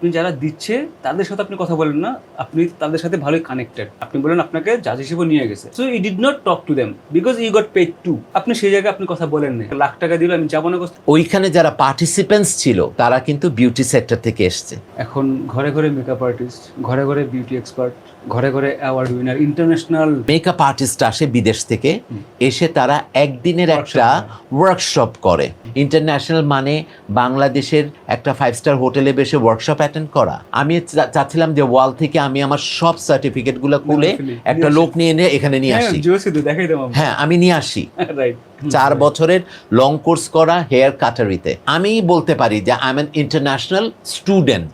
আপনি যারা দিচ্ছে তাদের সাথে আপনি কথা বলেন না। আপনি তাদের সাথে ভালোই কানেক্টেড আপনি বলেন আপনাকে জাজ হিসেবে নিয়ে গেছে। So I did not talk to them because I got paid to আপনি সেই জায়গায় আপনি কথা বলেন না লাখ টাকা দিলে আমি যাব না। ওইখানে যারা পার্টিসিপেন্টস ছিল তারা কিন্তু বিউটি সেক্টর থেকে এসছে। এখন ঘরে ঘরে মেকআপ আর্টিস্ট ঘরে ঘরে বিউটি এক্সপার্ট ঘরে ঘরে award winner international makeup artist আসে বিদেশ থেকে এসে তারা একদিনের একটা ওয়ার্কশপ করে। ইন্টারন্যাশনাল মানে বাংলাদেশের একটা ফাইভ স্টার হোটেলে বসে ওয়ার্কশপ অ্যাটেন্ড করা। আমি চাচ্ছিলাম যে ওয়াল থেকে আমি আমার সব সার্টিফিকেটগুলো খুলে একটা লোক নিয়ে এনে এখানে নিয়ে হ্যাঁ আসি। হ্যাঁ আমি নিয়ে আসি। চার বছরের লং কোর্স করা হেয়ার কাটারিতে আমি বলতে পারি যে আই এম ইন্টারন্যাশনাল স্টুডেন্ট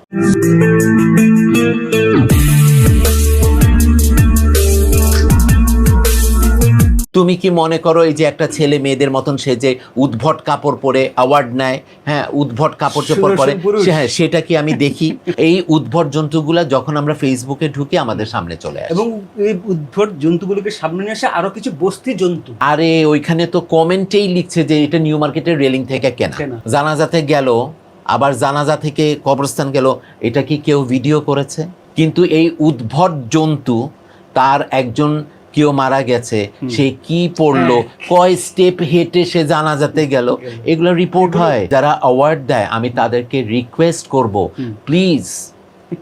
তুমি কি মনে করো এই যে একটা ছেলে মেয়েদের মতন সে যে উদ্ভট কাপড় পরে অ্যাওয়ার্ড নেয় হ্যাঁ উদ্ভট কাপড় চোপড় পরে হ্যাঁ সেটা কি আমি দেখি? এই উদ্ভট জন্তুগুলা যখন আমরা ফেসবুকে ঢুকি আমাদের সামনে চলে আসে। এবং এই উদ্ভট জন্তুগুলোকে সামনে নিয়ে আসে আরও কিছু বস্তি জন্তু। আরে ওইখানে তো কমেন্টেই লিখছে যে এটা নিউ মার্কেটের রেলিং থেকে কেনা। কেনা। জানাজাতে গেল আবার জানাজা থেকে কবরস্থান গেল এটা কি কেউ ভিডিও করেছে? কিন্তু এই উদ্ভট জন্তু তার একজন কেউ মারা গেছে সে কি পড়ল কয় স্টেপ হেঁটে সে জানাজাতে গেল এগুলো রিপোর্ট হয়। যারা অ্যাওয়ার্ড দেয় আমি তাদেরকে রিকোয়েস্ট করব please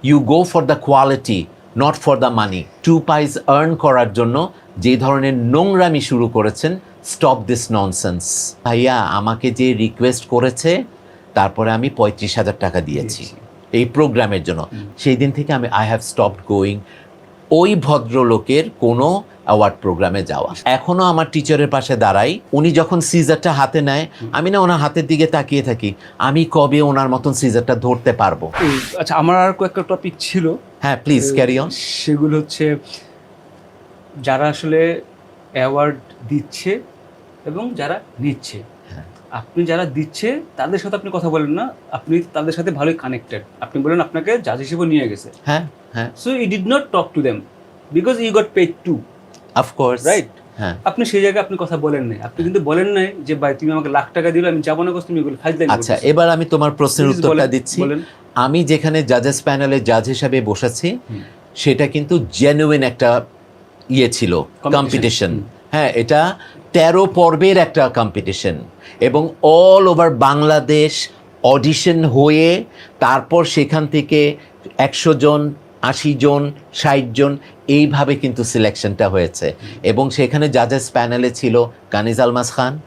you go for the quality not for the money to পাইস আর্ন করার জন্য যে ধরনের নোংরামি শুরু করেছেন স্টপ দিস ননসেন্স ভাইয়া আমাকে যে রিকোয়েস্ট করেছে তারপরে আমি পঁয়ত্রিশ হাজার টাকা দিয়েছি। এই প্রোগ্রামের জন্য। সেই দিন থেকে আমি আই হ্যাভ স্টপড গোয়িং ওই ভদ্রলোকের কোনো অ্যাওয়ার্ড প্রোগ্রামে যাওয়া। এখনও আমার টিচারের পাশে দাঁড়াই। উনি যখন সিজারটা হাতে নেয় আমি না ওনার হাতের দিকে তাকিয়ে থাকি। আমি কবে ওনার মতন সিজারটা ধরতে পারব? আচ্ছা আমার আর কয়েকটা টপিক ছিল। হ্যাঁ প্লিজ ক্যারি অন সেগুলো হচ্ছে যারা আসলে অ্যাওয়ার্ড দিচ্ছে এবং যারা নিচ্ছে। আপনি যারা দিচ্ছে তাদের সাথে আপনি কথা বলেন না। আপনি তাদের সাথে ভালোই কানেক্টেড আপনি বলেন আপনাকে জাজ হিসেবে নিয়ে গেছে। হ্যাঁ হ্যাঁ। So I did not talk to them because I got paid to of course right হ্যাঁ। আপনি সেই জায়গায় আপনি কথা বলেন নাই। আপনি কিন্তু বলেন নাই যে ভাই তুমি আমাকে লাখ টাকা দিলে আমি যাব না তুমি এগুলো আচ্ছা এবার আমি তোমার প্রশ্নের উত্তরটা দিচ্ছি। আমি যেখানে জাজেস প্যানেলে জাজ হিসাবে বসেছি। সেটা কিন্তু জেনুইন একটা ইয়ে ছিল কম্পিটিশন। হ্যাঁ এটা তেরো পর্বের একটা কম্পিটিশন এবং অল ওভার বাংলাদেশ অডিশন হয়ে তারপর সেখান থেকে একশো জন, আশি জন, ষাট জন এইভাবে কিন্তু সিলেকশনটা হয়েছে। এবং সেখানে জাজেস প্যানেলে ছিল, কানিজ আলমাস খান,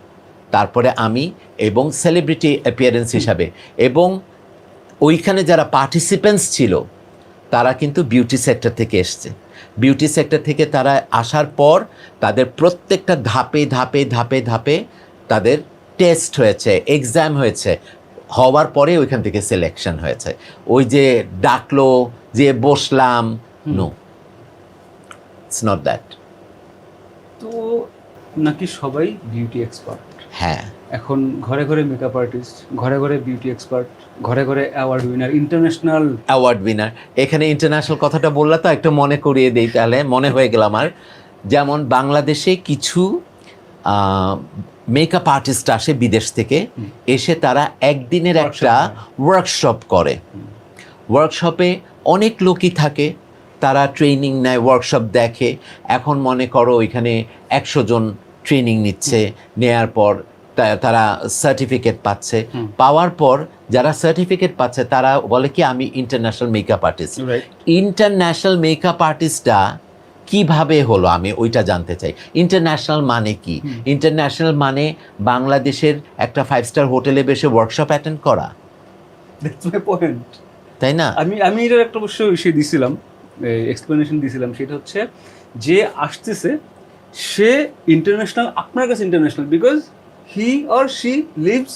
তারপরে আমি এবং সেলিব্রিটি অ্যাপিয়ারেন্স হিসাবে। এবং ওইখানে যারা পার্টিসিপেন্টস ছিল, তারা কিন্তু বিউটি সেক্টর থেকে এসছে। বিউটি সেক্টর থেকে তারা আসার পর তাদের প্রত্যেকটা ধাপে ধাপে ধাপে ধাপে তাদের টেস্ট হয়েছে এক্সাম হয়েছে। হওয়ার পরে ওইখান থেকে সিলেকশন হয়েছে। ওই যে ডাকলো যে বসলাম নো ইটস নট দ্যাট তো নাকি সবাই বিউটি এক্সপার্ট হ্যাঁ। এখন ঘরে ঘরে মেকআপ আর্টিস্ট ঘরে ঘরে বিউটি এক্সপার্ট ঘরে ঘরে award winner international award winner এখানে ইন্টারন্যাশনাল কথাটা বললে তো একটু মনে করিয়ে দেই তাহলে মনে হয়ে গেল আমার। যেমন বাংলাদেশে কিছু মেকআপ আর্টিস্ট আসে বিদেশ থেকে এসে তারা একদিনের একটা ওয়ার্কশপ করে। ওয়ার্কশপে অনেক লোকই থাকে তারা ট্রেনিং নেয় ওয়ার্কশপ দেখে। এখন মনে করো ওইখানে একশো জন ট্রেনিং নিচ্ছে নেয়ার পর তারা সার্টিফিকেট পাচ্ছে। পাওয়ার পর যারা সার্টিফিকেট পাচ্ছে তারা বলে কি আমি international makeup artist international makeup আর্টিস্টটা কীভাবে হলো? আমি ওইটা জানতে চাই। ইন্টারন্যাশনাল মানে কি? ইন্টারন্যাশনাল মানে বাংলাদেশের একটা ফাইভ স্টার হোটেলে বসে ওয়ার্কশপ অ্যাটেন্ড করা। পয়েন্ট তাই না? আমি আমি এটার একটা অবশ্য সে দিছিলাম এক্সপ্লেনেশন দিছিলাম। সেটা হচ্ছে যে আসতেছে সে ইন্টারন্যাশনাল আপনার কাছে international because he or she lives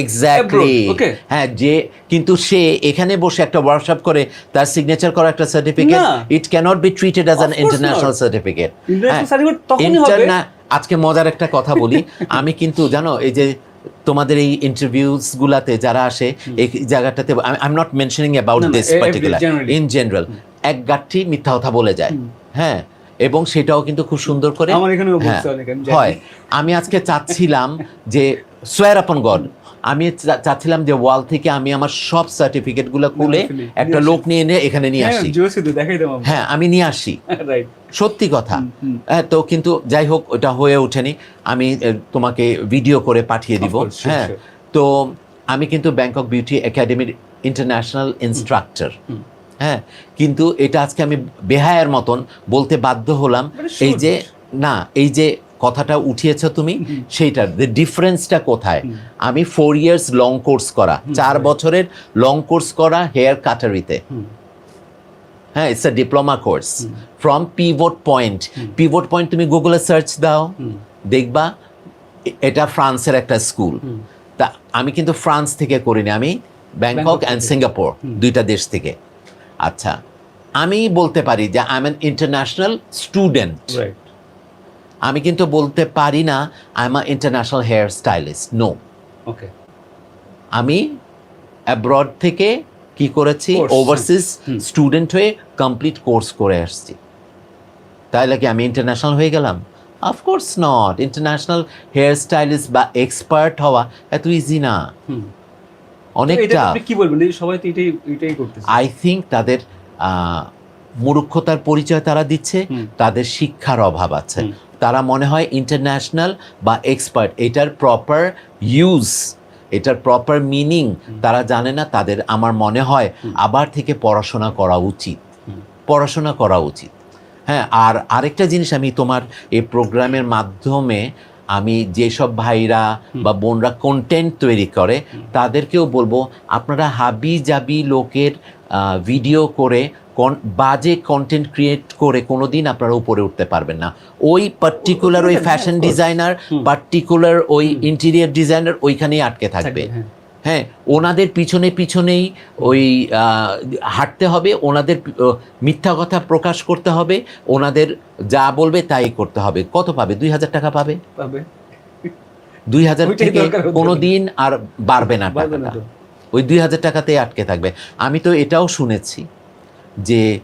exactly হ্যাঁ যে কিন্তু সে এখানে বসে একটা ওয়ার্কশপ করে তার সিগনেচার করা একটা certificate it cannot be treated as an international certificate আজকে মজার একটা কথা বলি। আমি কিন্তু জানো এই যে তোমাদের এই ইন্টারভিউস গুলাতে যারা আসে এই জায়গাটাতে I am not mentioning about this particular. In general এক গাঠি মিথ্যা কথা বলে যায়। হ্যাঁ এবং সেটাও কিন্তু খুব সুন্দর করে আমার এখানেও হ্যাঁ, আমি হয়। আমি আজকে চাচ্ছিলাম যে সোয়ার আপন গড আমি চাচ্ছিলাম যে ওয়াল থেকে আমি আমার সব সার্টিফিকেটগুলো খুলে একটা লোক নিয়ে এনে এখানে নিয়ে হ্যাঁ আসি। হ্যাঁ আমি নিয়ে আসি। সত্যি কথা। হ্যাঁ তো কিন্তু যাই হোক ওটা হয়ে ওঠেনি। আমি তোমাকে ভিডিও করে পাঠিয়ে দিব। হ্যাঁ তো আমি কিন্তু ব্যাংকক বিউটি একাডেমির ইন্টারন্যাশনাল ইনস্ট্রাক্টর। হ্যাঁ কিন্তু এটা আজকে আমি বেহায়ের মতন বলতে বাধ্য হলাম। মানে এই যে না এই যে কথাটা উঠিয়েছ তুমি। সেইটার ডিফারেন্সটা কোথায়? আমি ফোর ইয়ার্স লং কোর্স করা চার বছরের লং কোর্স করা হেয়ার কাটারিতে হ্যাঁ it's a diploma course. From pivot point pivot point তুমি গুগলে সার্চ দাও। দেখবা এটা ফ্রান্সের একটা স্কুল তা আমি কিন্তু ফ্রান্স থেকে করিনি আমি ব্যাংকক অ্যান্ড সিঙ্গাপুর দুইটা দেশ থেকে। আচ্ছা আমি বলতে পারি যে I am an international student আমি কিন্তু বলতে পারি না I am a international hair stylist no okay আমি অ্যাব্রড থেকে কি করেছি? ওভারসিজ স্টুডেন্ট হয়ে কমপ্লিট কোর্স করে আসছি। তাহলে কি আমি ইন্টারন্যাশনাল হয়ে গেলাম? Of course not international hair stylist বা এক্সপার্ট হওয়া এত ইজি না। অনেকটা কি বলবেন? সবাই তো এটাই এটাই করতেছে। আই থিঙ্ক তাদের মূর্খতার পরিচয় তারা দিচ্ছে তাদের শিক্ষার অভাব আছে। তারা মনে হয় ইন্টারন্যাশনাল বা এক্সপার্ট এটার প্রপার ইউজ এটার প্রপার মিনিং তারা জানে না তাদের আমার মনে হয় আবার থেকে পড়াশোনা করা উচিত। পড়াশোনা করা উচিত। হ্যাঁ আর আরেকটা জিনিস আমি তোমার এই প্রোগ্রামের মাধ্যমে আমি যেসব ভাইরা বা বোনরা কন্টেন্ট তৈরি করে তাদেরকেও বলব আপনারা হাবি জাবি লোকের ভিডিও করে কন- বাজে কন্টেন্ট ক্রিয়েট করে কোনো দিন আপনারা উপরে উঠতে পারবেন না। ওই পার্টিকুলার ওই হ্যাঁ, ফ্যাশন ডিজাইনার পার্টিকুলার ওই ইন্টেরিয়ার ডিজাইনার ওইখানেই আটকে থাকবে। হ্যাঁ ওনাদের পিছনে পিছনেই ওই হাঁটতে হবে ওনাদের মিথ্যা কথা প্রকাশ করতে হবে ওনাদের যা বলবে তাই করতে হবে। কত পাবে? দুই হাজার টাকা পাবে? পাবে। দুই হাজার থেকে কোনো দিন আর বাড়বে না টাকাটা। ওই দুই হাজার টাকাতেই আটকে থাকবে। আমি তো এটাও শুনেছি যে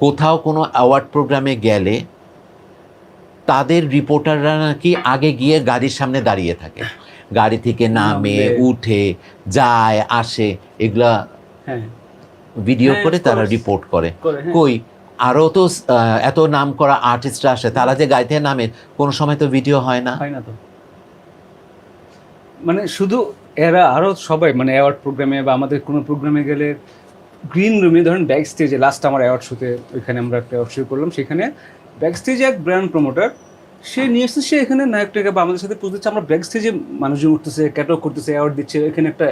কোথাও কোনো অ্যাওয়ার্ড প্রোগ্রামে গেলে তাদের রিপোর্টাররা নাকি আগে গিয়ে গাড়ির সামনে দাঁড়িয়ে থাকে। গাড়ি থেকে নামে উঠে যায় আসে এগুলা হ্যাঁ। ভিডিও হ্যাঁ, করে তারা রিপোর্ট করে। হ্যাঁ। কই? আরও তো এত নাম করা আর্টিস্টরা আসে তারা যে গাইতে নামে কোনো সময় তো ভিডিও হয় না। হয় না তো। মানে শুধু এরা আরও সবাই মানে অ্যাওয়ার্ড প্রোগ্রামে বা আমাদের কোনো প্রোগ্রামে গেলে গ্রিন রুমে ধরেন ব্যাক স্টেজে লাস্ট আমার অ্যাওয়ার্ড শোতে ওইখানে আমরা একটা অ্যাওয়ার্ড শো করলাম সেখানে ব্যাক স্টেজে এক ব্র্যান্ড প্রমোটার সে নিয়ে এসেছে সে এখানে নায়কটাকে বা আমাদের সাথে পুজো দিচ্ছে। আমরা ব্যাক স্টেজে মানুষজন উঠতেছে ক্যাটক করতেছে অ্যাওয়ার্ড দিচ্ছে এখানে একটা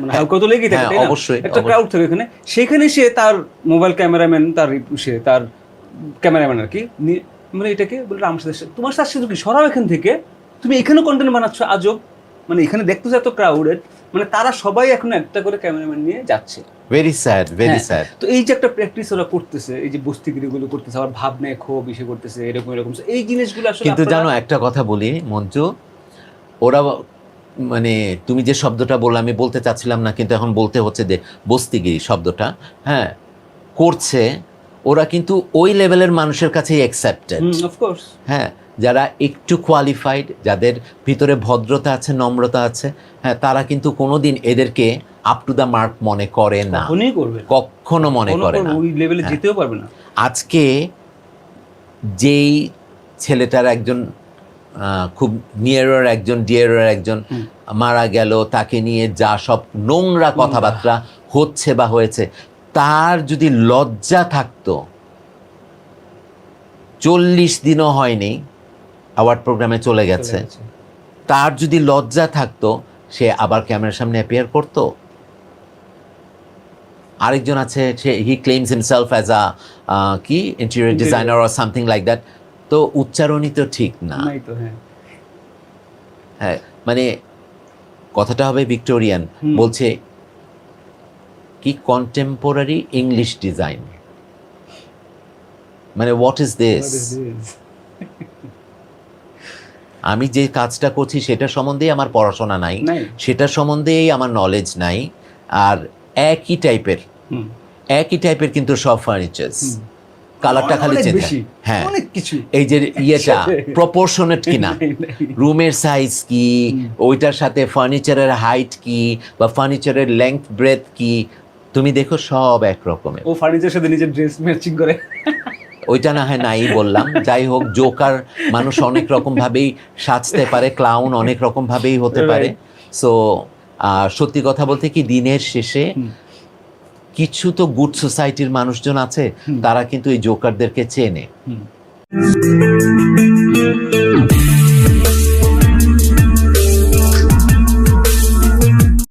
মানে হালকা তো লেগেই থাকে হ্যাঁ? অবশ্যই, একটা ক্রাউড থাকে এখানে সেখানে সে তার মোবাইল ক্যামেরাম্যান তার সে তার ক্যামেরাম্যান আর কি মানে এটাকে বলে আমার সাথে। তোমার সাথে সাথে কি? সরাও এখান থেকে। তুমি এখানে কন্টেন্ট বানাচ্ছ আজব। মানে এখানে দেখতেছো এত ক্রাউডেড মানে তারা সবাই এখন একটা করে ক্যামেরাম্যান নিয়ে যাচ্ছে। ভেরি স্যাড ভেরি স্যাড তো এই যে একটা প্র্যাকটিস ওরা করতেছে এই যে বস্তিগিরিগুলো করতেছে আবার ভাবনায় ক্ষোভ ইসে করতেছে এরকম এরকম। এই জিনিসগুলো আসলে কিন্তু জানো একটা কথা বলি মঞ্জু ওরা মানে তুমি যে শব্দটা বললে আমি বলতে চাচ্ছিলাম না কিন্তু এখন বলতে হচ্ছে যে বস্তিগিরি শব্দটা হ্যাঁ করছে ওরা কিন্তু ওই লেভেলের মানুষের কাছেই অ্যাকসেপ্টেড হ্যাঁ যারা একটু কোয়ালিফাইড যাদের ভিতরে ভদ্রতা আছে নম্রতা আছে হ্যাঁ তারা কিন্তু কোনোদিন এদেরকে আপ টু দ্য মার্ক মনে করে না। কখনো মনে করে না। ওই লেভেলে হ্যাঁ। যেতেও পারবে না। আজকে যেই ছেলেটার একজন খুব নিয়ারের একজন ডিয়ারের একজন মারা গেল তাকে নিয়ে যা সব নোংরা কথাবার্তা হচ্ছে বা হয়েছে তার যদি লজ্জা থাকতো চল্লিশ দিনও হয়নি অ্যাওয়ার্ড প্রোগ্রামে চলে গেছে। তার যদি লজ্জা থাকতো সে আবার ক্যামেরার সামনে অ্যাপিয়ার করতো? আরেকজন আছে সে he claims himself as a কি? Interior designer or something like that তো উচ্চারণই তো ঠিক না। হ্যাঁ। হ্যাঁ মানে কথাটা হবে ভিক্টোরিয়ান। বলছে কি কন্টেম্পোরারি ইংলিশ ডিজাইন মানে হোয়াট ইজ দিস? আমি যে কাজটা করছি সেটা সম্বন্ধেই আমার পড়াশোনা নাই সেটা সম্বন্ধেই আমার নলেজ নাই আর একই টাইপের একই টাইপের কিন্তু সব ফার্নিচার্স হুম। কালারটা খালি চেঞ্জ হ্যাঁ। কিছু। এই যে ইয়েটা প্রপোর্শনেট কিনা। রুমের সাইজ কি? ওইটার সাথে ফার্নিচারের হাইট কি? বা ফার্নিচারের লেংথ ব্রেথ কি? তুমি দেখো সব এক রকমের ও ফার্নিচারের সাথে নিজের ড্রেস ম্যাচিং করে। ওইটা না হয় নাই বললাম। যাই হোক জোকার মানুষ অনেক রকম ভাবেই সাজতে পারে ক্লাউন অনেক রকম ভাবেই হতে পারে। সো সত্যি কথা বলতে কি দিনের শেষে কিছু তো গুড সোসাইটির মানুষজন আছে তারা কিন্তু এই জোকারদেরকে চেনে।